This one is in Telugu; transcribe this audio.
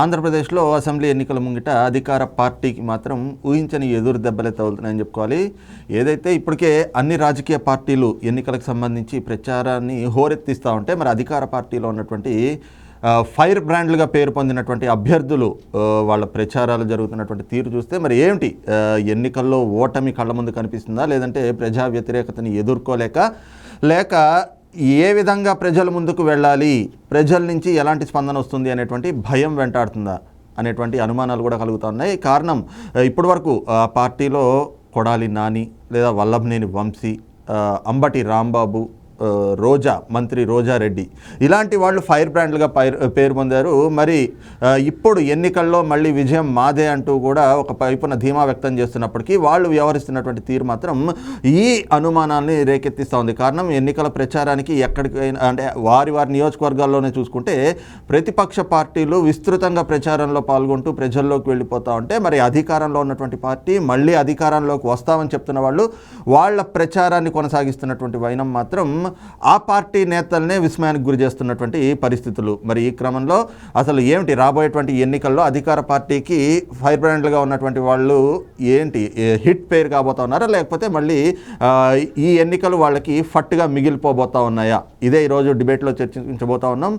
ఆంధ్రప్రదేశ్లో అసెంబ్లీ ఎన్నికల ముంగిట అధికార పార్టీకి మాత్రం ఊహించని ఎదురు దెబ్బలే తగులుతున్నాయని చెప్పుకోవాలి. ఏదైతే ఇప్పటికే అన్ని రాజకీయ పార్టీలు ఎన్నికలకు సంబంధించి ప్రచారాన్ని హోరెత్తిస్తూ ఉంటే మరి అధికార పార్టీలో ఉన్నటువంటి ఫైర్ బ్రాండ్లుగా పేరు పొందినటువంటి అభ్యర్థులు వాళ్ళ ప్రచారాలు జరుగుతున్నటువంటి తీరు చూస్తే మరి ఏమిటి ఎన్నికల్లో ఓటమి కళ్ళ ముందు కనిపిస్తుందా? లేదంటే ప్రజా వ్యతిరేకతని ఎదుర్కోలేక లేక ఏ విధంగా ప్రజల ముందుకు వెళ్ళాలి ప్రజల నుంచి ఎలాంటి స్పందన వస్తుంది అనేటువంటి భయం వెంటాడుతుందా అనేటువంటి అనుమానాలు కూడా కలుగుతున్నాయి కారణం ఇప్పటి వరకు ఆ పార్టీలో కొడాలి నాని లేదా వల్లభనేని వంశీ అంబటి రాంబాబు రోజా మంత్రి రోజారెడ్డి. ఇలాంటి వాళ్ళు ఫైర్ బ్రాండ్లుగా పేరు పొందారు. మరి ఇప్పుడు ఎన్నికల్లో మళ్ళీ విజయం మాదే అంటూ కూడా ఒక వైపున ధీమా వ్యక్తం చేస్తున్నప్పటికీ వాళ్ళు వ్యవహరిస్తున్నటువంటి తీరు మాత్రం ఈ అనుమానాన్ని రేకెత్తిస్తూ ఉంది. కారణం ఎన్నికల ప్రచారానికి ఎక్కడికైనా అంటే వారి వారి నియోజకవర్గాల్లోనే చూసుకుంటే ప్రతిపక్ష పార్టీలు విస్తృతంగా ప్రచారంలో పాల్గొంటూ ప్రజల్లోకి వెళ్ళిపోతూ ఉంటే మరి అధికారంలో ఉన్నటువంటి పార్టీ మళ్ళీ అధికారంలోకి వస్తామని చెప్తున్న వాళ్ళు వాళ్ళ ప్రచారాన్ని కొనసాగిస్తున్నటువంటి వైనం మాత్రం ఆ పార్టీ నేతలనే విస్మయానికి గురి చేస్తున్నటువంటి పరిస్థితులు. మరి ఈ క్రమంలో అసలు ఏమిటి? రాబోయేటువంటి ఎన్నికల్లో అధికార పార్టీకి ఫైర్ బ్రాండ్లుగా ఉన్నటువంటి వాళ్ళు ఏంటి? హిట్ పేరు కాబోతా ఉన్నారా? లేకపోతే మళ్ళీ ఈ ఎన్నికలు వాళ్ళకి ఫట్టుగా మిగిలిపోబోతా ఉన్నాయా? ఇదే ఈరోజు డిబేట్లో చర్చించబోతా ఉన్నాం.